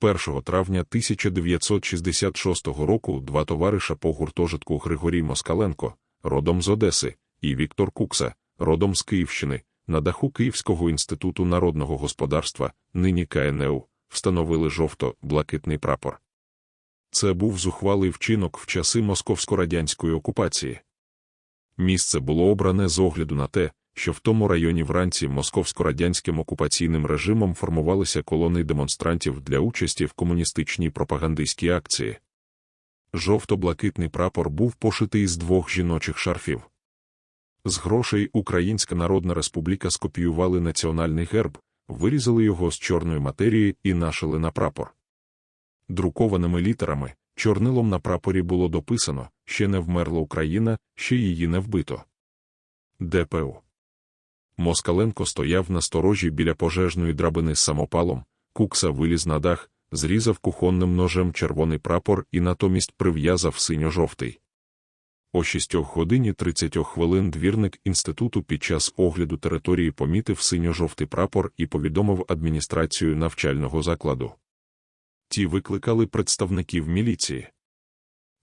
1 травня 1966 року два товариша по гуртожитку Григорій Москаленко, родом з Одеси, і Віктор Кукса, родом з Київщини, на даху Київського інституту народного господарства, нині КНЕУ, встановили жовто-блакитний прапор. Це був зухвалий вчинок в часи московсько-радянської окупації. Місце було обране з огляду на те, що в тому районі вранці московсько-радянським окупаційним режимом формувалися колони демонстрантів для участі в комуністичній пропагандистській акції. Жовто-блакитний прапор був пошитий з двох жіночих шарфів. З грошей Українська Народна Республіка скопіювали національний герб, вирізали його з чорної матерії і нашили на прапор. Друкованими літерами, чорнилом на прапорі було дописано ще не вмерла Україна, ще її не вбито. ДПУ. Москаленко стояв на сторожі біля пожежної драбини з самопалом, кукса виліз на дах, зрізав кухонним ножем червоний прапор і натомість прив'язав синьо-жовтий. О 6 годині 30 хвилин двірник інституту під час огляду території помітив синьо-жовтий прапор і повідомив адміністрацію навчального закладу. Ті викликали представників міліції.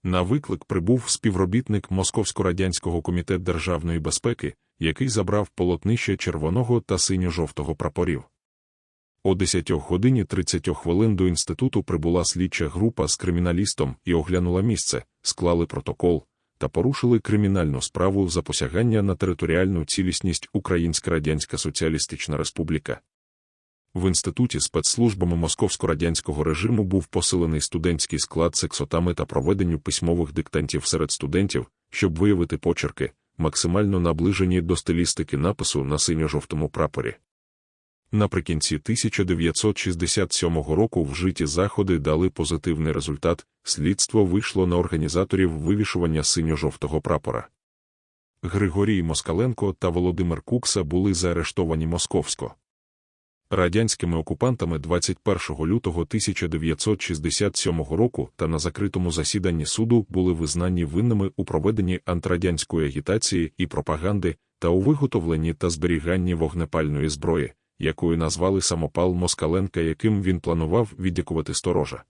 На виклик прибув співробітник Московсько-радянського комітету державної безпеки, який забрав полотнище червоного та синьо-жовтого прапорів. О 10 годині 30 хвилин до інституту прибула слідча група з криміналістом і оглянула місце, склали протокол та порушили кримінальну справу за посягання на територіальну цілісність Українська Радянська Соціалістична Республіка. В інституті спецслужбами московсько-радянського режиму був посилений студентський склад сексотами та проведенню письмових диктантів серед студентів, щоб виявити почерки, максимально наближені до стилістики напису на синьо-жовтому прапорі. Наприкінці 1967 року вжиті заходи дали позитивний результат, слідство вийшло на організаторів вивішування синьо-жовтого прапора. Григорій Москаленко та Володимир Кукса були заарештовані московсько. Радянськими окупантами 21 лютого 1967 року та на закритому засіданні суду були визнані винними у проведенні антирадянської агітації і пропаганди та у виготовленні та зберіганні вогнепальної зброї, якою назвали самопал Москаленка, яким він планував віддякувати сторожа.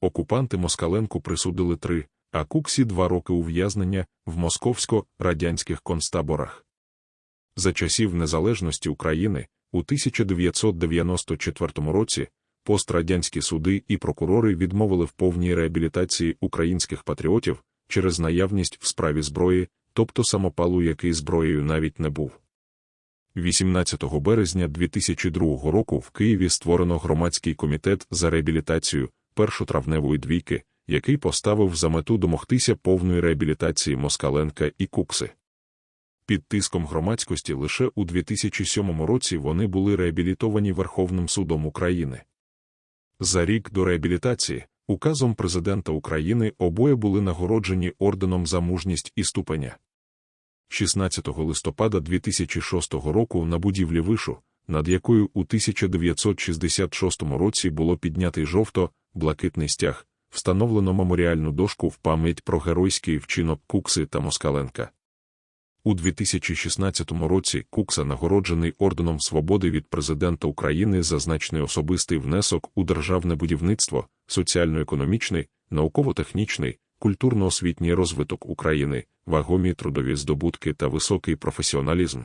Окупанти Москаленку присудили три, а Куксі два роки ув'язнення в московсько-радянських концтаборах. За часів незалежності України у 1994 році пострадянські суди і прокурори відмовили в повній реабілітації українських патріотів через наявність в справі зброї, тобто самопалу, який зброєю навіть не був. 18 березня 2002 року в Києві створено громадський комітет за реабілітацію першотравневої двійки, який поставив за мету домогтися повної реабілітації Москаленка і Кукси. Під тиском громадськості лише у 2007 році вони були реабілітовані Верховним судом України. За рік до реабілітації, указом президента України обоє були нагороджені орденом за мужність і ступеня. 16 листопада 2006 року на будівлі вишу, над якою у 1966 році було піднятий жовто-блакитний стяг, встановлено меморіальну дошку в пам'ять про геройський вчинок Кукси та Москаленка. У 2016 році Кукса нагороджений орденом свободи від президента України за значний особистий внесок у державне будівництво, соціально-економічний, науково-технічний, культурно-освітній розвиток України, вагомі трудові здобутки та високий професіоналізм.